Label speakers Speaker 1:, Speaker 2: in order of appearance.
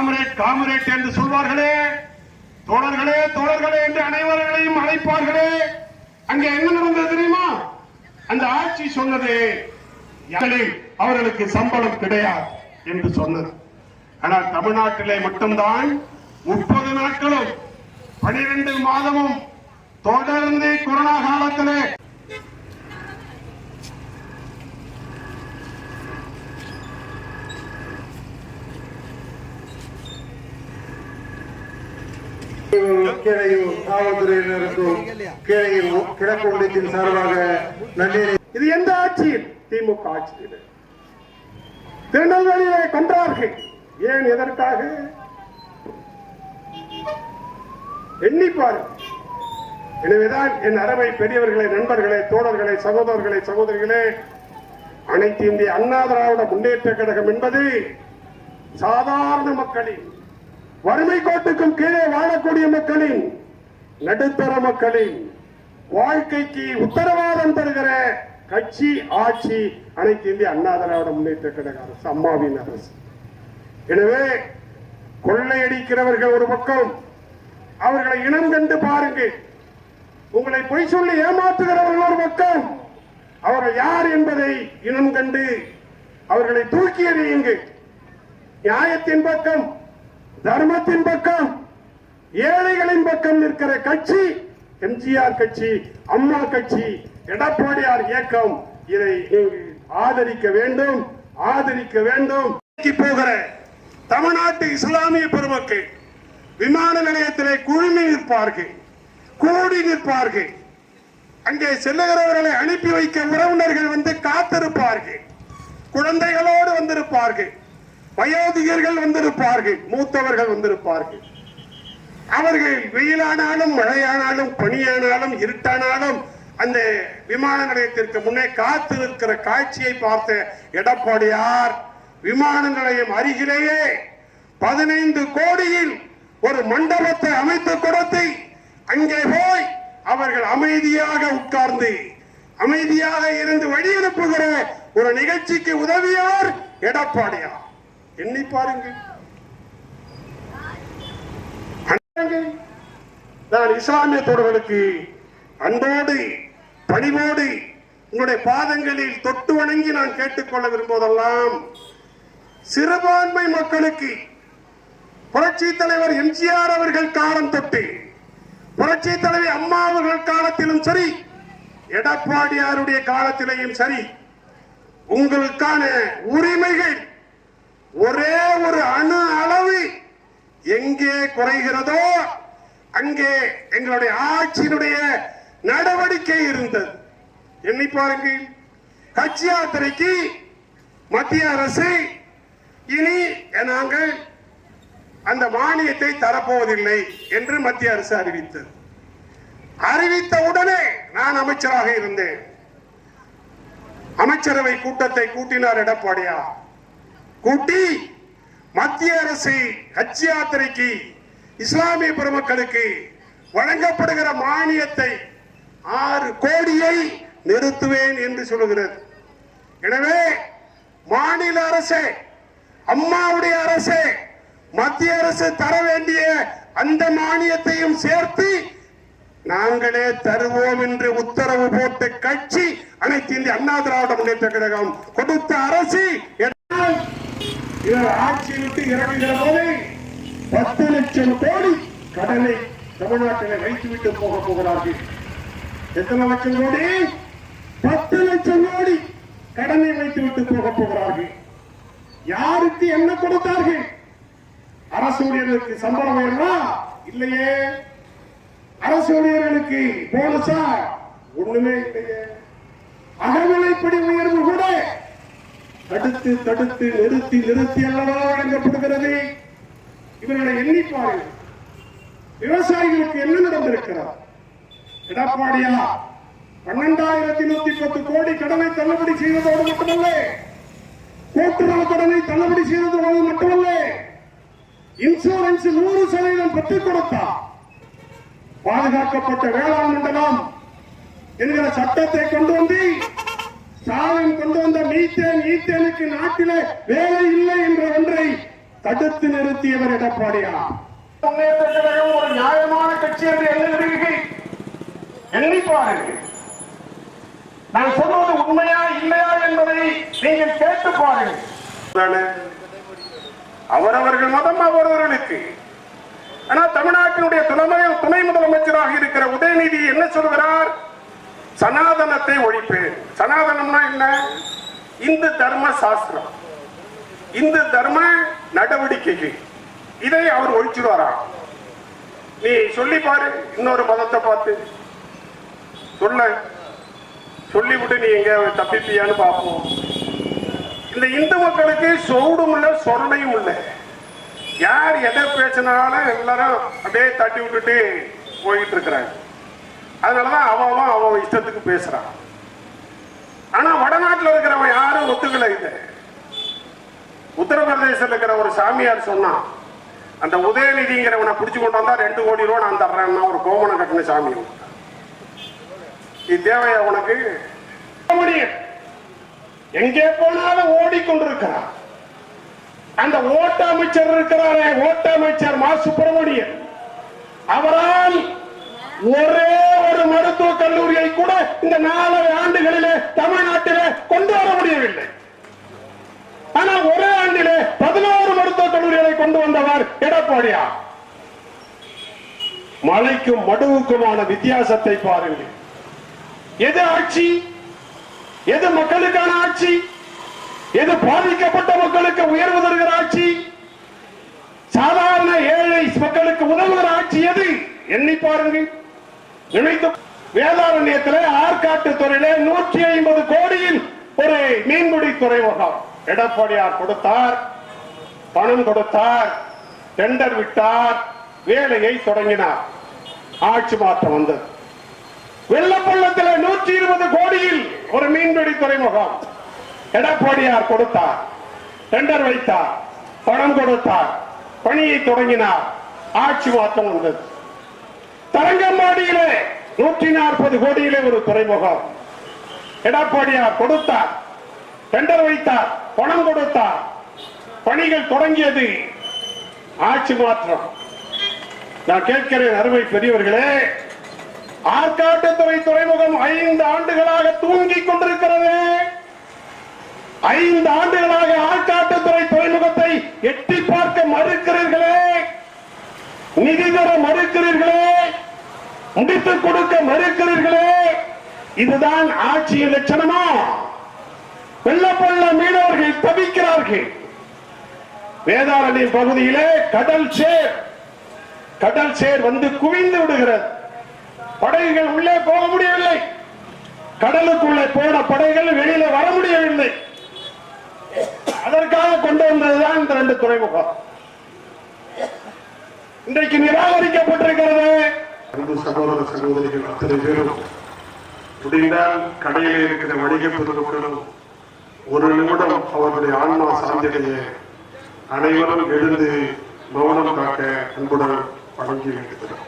Speaker 1: Comrade comrade என்று சொல்வார்களே. தோழர்களே தோழர்களே என்று அனைவர்களையும் அழைப்பார்களே. அங்கே என்ன நடந்தது தெரியுமா? அந்த ஆட்சி சொன்னது அவர்களுக்கு சம்பளம் கிடையாது என்று சொன்னது. ஆனால் தமிழ்நாட்டிலே மட்டும்தான் முப்பது நாட்களும் பனிரெண்டு மாதமும் தொடர்ந்து கொரோனா காலத்திலே
Speaker 2: கீழையூர் காவல்துறையினருக்கும் கீழையூர் கிழக்கு ஒன்றியத்தின் சார்பாக நன்றி.
Speaker 1: இது எந்த ஆட்சியில்? திமுக ஆட்சியில். திருநெல்வேலியை கொன்றார்கள். ஏன் எதற்காக? எண்ணிப்பார். எனவேதான் என் அறவை பெரியவர்களை நண்பர்களை தோழர்களை சகோதரர்களை சகோதரிகளே அனைத்து இந்திய அண்ணா திராவிட முன்னேற்ற கழகம் என்பது சாதாரண மக்களின் வறுமை கோட்டுக்கும் கீழே வாழக்கூடிய மக்களின் நடுத்தர மக்களின் வாழ்க்கைக்கு உத்தரவாதம் தருகிற கட்சி ஆட்சி அனைத்து இந்திய அண்ணா திராவிட முன்னேற்ற கழக அரசு அம்மாவின் அரசு. எனவே கொள்ளையடிக்கிறவர்கள் ஒரு பக்கம் அவர்களை இனம் கண்டு பாருங்கள். உங்களை பொய் சொல்லி ஏமாற்றுகிறவர்கள் ஒரு பக்கம் அவர்கள் யார் என்பதை இனம் கண்டு அவர்களை தூக்கி எறியுங்கள். நியாயத்தின் பக்கம் தர்மத்தின் பக்கம் ஏழைகளின் பக்கம் இருக்கிற கட்சி எம்ஜிஆர் கட்சி அம்மா கட்சி எடப்பாடியார் இயக்கம் இதை நீங்கள் ஆதரிக்க வேண்டும் ஆதரிக்க வேண்டும். போகிற தமிழ்நாட்டு இஸ்லாமிய பெருமக்கள் விமான நிலையத்திலே குழுமி நிற்பார்கள் கூடி நிற்பார்கள். அங்கே செல்லுகிறவர்களை அனுப்பி வைக்க உறவினர்கள் வந்து காத்திருப்பார்கள். குழந்தைகளோடு வந்திருப்பார்கள். வயோதிகர்கள் வந்திருப்பார்கள் மூத்தவர்கள் வந்திருப்பார்கள். அவர்கள் வெயிலானாலும் மழையானாலும் பனியானாலும் இருட்டானாலும் அந்த விமான நிலையத்திற்கு முன்னே காத்து நிற்கிற காட்சியை பார்த்த எடப்பாடியார் விமான நிலையம் அருகிலேயே பதினைந்து கோடியில் ஒரு மண்டபத்தை அமைத்து கொடுத்து அங்கே போய் அவர்கள் அமைதியாக உட்கார்ந்து அமைதியாக இருந்து வழி அனுப்புகிற ஒரு நிகழ்ச்சிக்கு உதவியவர் எடப்பாடியார். எண்ணி பாருங்கள். நான் இஸ்லாமிய தோழர்களுக்கு அன்போடு பணிவோடு உங்களுடைய பாதங்களில் தொட்டு வணங்கி நான் கேட்டுக்கொள்ள விரும்புவதெல்லாம் சிறுபான்மை மக்களுக்கு புரட்சி தலைவர் எம்ஜிஆர் அவர்கள் காலம் தொட்டு புரட்சி தலைவர் அம்மா அவர்கள் காலத்திலும் சரி எடப்பாடியாருடைய காலத்திலேயும் சரி உங்களுக்கான உரிமைகள் ஒரே ஒரு அணு அளவு எங்கே குறைகிறதோ அங்கே எங்களுடைய ஆட்சியினுடைய நடவடிக்கை இருந்தது. எண்ணி பாருங்கள். கட்சி யாத்திரைக்கு மத்திய அரசு இனி நாங்கள் அந்த மானியத்தை தரப்போவதில்லை என்று மத்திய அரசு அறிவித்தது. அறிவித்த உடனே நான் அமைச்சராக இருந்தேன். அமைச்சரவை கூட்டத்தை கூட்டினார் எடப்பாடியார். கூட்டி மத்திய அரசு ஹஜ் யாத்திரைக்கு இஸ்லாமிய பெருமக்களுக்கு வழங்கப்படுகிற மானியத்தை ஆறு கோடியை நிறுத்துவேன் என்று சொல்லுகிறது. எனவே மாநில அரசு அம்மாவுடைய அரசே மத்திய அரசு தர வேண்டிய அந்த மானியத்தையும் சேர்த்து நாங்களே தருவோம் என்று உத்தரவு போட்ட கட்சி அனைத்து இந்திய அண்ணா திராவிட முன்னேற்ற கழகம் கொடுத்த அரசு இவர் ஆட்சி விட்டு இறங்குகிற போதே பத்து லட்சம் கோடி கடனை தமிழ்நாட்டில் வைத்துவிட்டு போக போகிறார்கள். எத்தனை லட்சம் கோடி? பத்து லட்சம் கோடி கடனை வைத்துவிட்டு போக போகிறார்கள். யாருக்கு என்ன கொடுத்தார்கள்? அரசு ஊழியர்களுக்கு சம்பளம் உயர்வா? இல்லையே. அரசு ஊழியர்களுக்கு போனஸா? ஒண்ணுமே இல்லையே. அகவிலைப்படி உயர்வு கூட தடுத்து தடுத்து நிறுத்தி நிறுத்தி அல்லவா வழங்கப்படுகிறது? இவர்களை எண்ணிப்பார்கள் விவசாயிகளுக்கு என்ன நடந்திருக்கிறார் எடப்பாடியா பன்னெண்டாயிரத்தி நூத்தி பத்து கோடி கடனை தள்ளுபடி செய்ததோடு மட்டுமல்ல கூட்டுறவு கடனை தள்ளுபடி செய்ததோடு மட்டுமல்ல இன்சூரன்ஸ் நூறு சதவீதம் பெற்றுக் கொடுத்தார் பாதுகாக்கப்பட்ட வேளாண் மண்டலம் என்கிற சட்டத்தை கொண்டு வந்து ஸ்டாலின் ஈத்தேனுக்கு நாட்டில வேலை இல்லை என்ற ஒன்றை தடுத்து நிறுத்தியவர் எடப்பாடியா. முன்னேற்ற கழகம் ஒரு நியாயமான கட்சி என்று எண்ணுகிறீர்கள். எண்ணி பாருங்கள். நான் சொல்வது உண்மையா இல்லையா என்பதை நீங்கள் கேட்டு பாருங்கள். அவரவர்கள் மதம் அவரவர்களுக்கு. ஆனா தமிழ்நாட்டினுடைய தலைமை துணை முதலமைச்சராக இருக்கிற உதயநிதி என்ன சொல்கிறார் சனாதனத்தை ஒழிப்பு சனாதனம்னா என்ன? இந்து தர்ம சாஸ்திரம் இந்து தர்ம நடவடிக்கைகள் இதை அவர் ஒழிச்சிடுவாரா நீ சொல்லி பாரு இன்னொரு மதத்தை பார்த்து. சொல்ல. சொல்லிவிட்டு நீ எங்க தப்பிப்பியான்னு பார்ப்போம். இந்த இந்து மக்களுக்கு சோடும் இல்ல சொரணையும் இல்லை. யார் எதை பேசினாலும் எல்லாரும் அப்படியே தட்டி விட்டுட்டு போயிட்டு இருக்கிறாங்க. அதனாலதான் அவன் அவன் அவன் இஷ்டத்துக்கு பேசுறான். ஆனா வடநாட்டில் இருக்கிறவன் யாரும் ஒத்துக்கல இதை. உத்தரப்பிரதேசத்தில் இருக்கிற ஒரு சாமியார் சொன்னான் அந்த உதயநிதிங்கிறவனை பிடிச்சு கொண்டு வந்தா ரெண்டு கோடி ரூபா நான் தர்றேன்னா ஒரு கோமணம் கட்டின சாமி இது தேவையா உனக்கு? எங்கே போனாலும் ஓடிக்கொண்டிருக்கிறார். அந்த ஓட்ட அமைச்சர் இருக்கிறாரே ஓட்ட அமைச்சர் மா சுப்பிரமணியன். அவரால் ஒரே கூட இந்த நாலரை ஆண்டுகளிலே தமிழ்நாட்டிலே கொண்டு வர முடியவில்லை. ஆனால் ஒரே ஆண்டிலே பதினோரு மருத்துவ கல்லூரிகளை கொண்டு வந்தவர் எடப்பாடியா. மலைக்கும் மடுவுக்குமான வித்தியாசத்தை பாருங்கள். எது ஆட்சி? எது மக்களுக்கான ஆட்சி? எது பாதிக்கப்பட்ட மக்களுக்கு உயர்வு தருகிற ஆட்சி? சாதாரண ஏழை மக்களுக்கு உதவுகிற ஆட்சி எது? எண்ணி பாருங்கள். நினைத்து வேதாரண்யத்தில் ஆற்காட்டு துறையில நூற்றி ஐம்பது கோடியில் ஒரு மீன்பிடி துறைமுகம். எடப்பாடியார் கொடுத்தார் பணம் கொடுத்தார் டெண்டர் விட்டார் வேலையை தொடங்கினார். ஆட்சி மாற்றம் வந்தது. வெள்ளப்பள்ளத்தில் நூற்றி இருபது கோடியில் ஒரு மீன்பிடி துறைமுகம். எடப்பாடியார் கொடுத்தார் டெண்டர் வைத்தார் பணம் கொடுத்தார் பணியை தொடங்கினார். ஆட்சி மாற்றம் வந்தது. தரங்கம்பாடியிலே நூற்றி நாற்பது கோடியிலே ஒரு துறைமுகம். எடப்பாடியார் கொடுத்தார். டெண்டர் வைத்தார். பணம் கொடுத்தார். பணிகள் தொடங்கியது. ஆட்சி மாற்றம். நான் கேட்கிறேன் அருமை பெரியவர்களே ஆற்காட்டுத்துறை துறைமுகம் ஐந்து ஆண்டுகளாக தூங்கிக் கொண்டிருக்கிறது. ஐந்து ஆண்டுகளாக ஆற்காட்டுத்துறை துறைமுகத்தை எட்டி பார்க்க மறுக்கிறீர்களே. நிதி தர மறுக்கிறீர்களே. முடித்துக் கொடுக்க மறுக்கிறீர்களே. இதுதான் ஆட்சியின் லட்சணமா? வெள்ளப்பள்ள மீனவர்கள் தவிக்கிறார்கள். வேதாரணி பகுதியிலே கடல் சேர். கடல் சேர் வந்து குவிந்து விடுகிறது. படகுகள் உள்ளே போக முடியவில்லை. கடலுக்குள்ளே போன படைகள் வெளியில வர முடியவில்லை. அதற்காக கொண்டு வந்ததுதான் இந்த ரெண்டு துறைமுகம். இன்றைக்கு நிராகரிக்கப்பட்டிருக்கிறது.
Speaker 3: அன்பு சகோதர சகோதரிகள் அத்தனை பேரும் முடிந்தால் கடையில் இருக்கிற வணிக பெருமக்களும் ஒரு நிமிடம் அவர்களுடைய ஆன்மா சாந்திடைய அனைவரும் எழுந்து மௌனம் காக்க அன்புடன் வழங்கி வேண்டுகிறோம்.